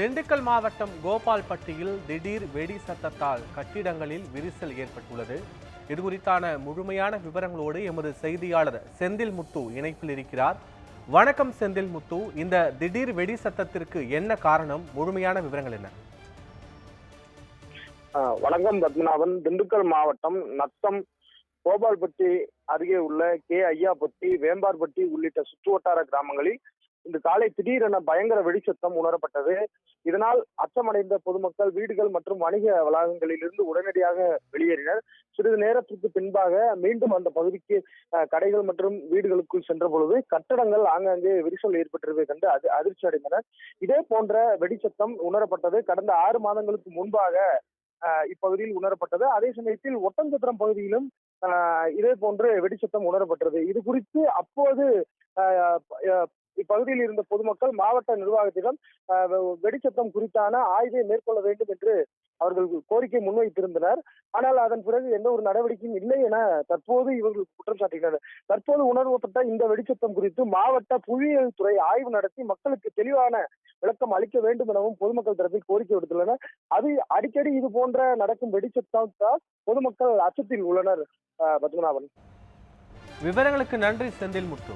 திண்டுக்கல் மாவட்டம் கோபால்பட்டியில் திடீர் வெடி சத்தத்தால் கட்டிடங்களில் விரிசல் ஏற்பட்டுள்ளது. இது குறித்தான முழுமையான விவரங்களோடு எமது செய்தியாளர் செந்தில் முத்து இணைப்பில் இருக்கிறார். வணக்கம் செந்தில் முத்து. இந்த திடீர் வெடி சத்தத்திற்கு என்ன காரணம்? முழுமையான விவரங்கள் என்ன? ஆஹ் வணக்கம் பத்மநாபன். திண்டுக்கல் மாவட்டம் நத்தம் கோபால்பட்டி அருகே உள்ள கே ஐயாப்பட்டி வேம்பார்பட்டி உள்ளிட்ட சுற்றுவட்டார கிராமங்களில் இன்று காலை திடீரென பயங்கர வெடிச்சத்தம் உணரப்பட்டது. இதனால் அச்சமடைந்த பொதுமக்கள் வீடுகள் மற்றும் வணிக வளாகங்களிலிருந்து உடனடியாக வெளியேறினர். சிறிது நேரத்திற்கு பின்பாக மீண்டும் அந்த பகுதிக்கு கடைகள் மற்றும் வீடுகளுக்குள் சென்ற பொழுது கட்டடங்கள் ஆங்காங்கே விரிசல் ஏற்பட்டிருப்பதை கண்டு அது அதிர்ச்சி அடைந்தனர் இதே போன்ற வெடிச்சத்தம் உணரப்பட்டது. கடந்த ஆறு மாதங்களுக்கு முன்பாக இப்பகுதியில் உணரப்பட்டது. அதே சமயத்தில் ஒட்டஞ்சத்திரம் பகுதியிலும் இதே போன்று வெடிச்சத்தம் உணரப்பட்டது. இது குறித்து அப்போது இப்பகுதியில் இருந்த பொதுமக்கள் மாவட்ட நிர்வாகத்திடம் வெடிச்சத்தம் குறித்தான ஆய்வை மேற்கொள்ள வேண்டும் என்று அவர்கள் கோரிக்கை முன்வைத்திருந்தனர். ஆனால் அதன் பிறகு எந்த ஒரு நடவடிக்கையும் இல்லை என தற்போது இவர்கள் குற்றம் சாட்டுகின்றனர். தற்போது உணர்வப்பட்ட இந்த வெடிச்சத்தம் குறித்து மாவட்ட புவியியல் துறை ஆய்வு நடத்தி மக்களுக்கு தெளிவான விளக்கம் அளிக்க வேண்டும் எனவும் பொதுமக்கள் தரப்பில் கோரிக்கை விடுத்துள்ளனர். அது அடிக்கடி இது போன்ற நடக்கும் வெடிச்சத்தால் பொதுமக்கள் அச்சத்தில் உள்ளனர் பத்மநாபன். விவரங்களுக்கு நன்றி செந்தில் முத்து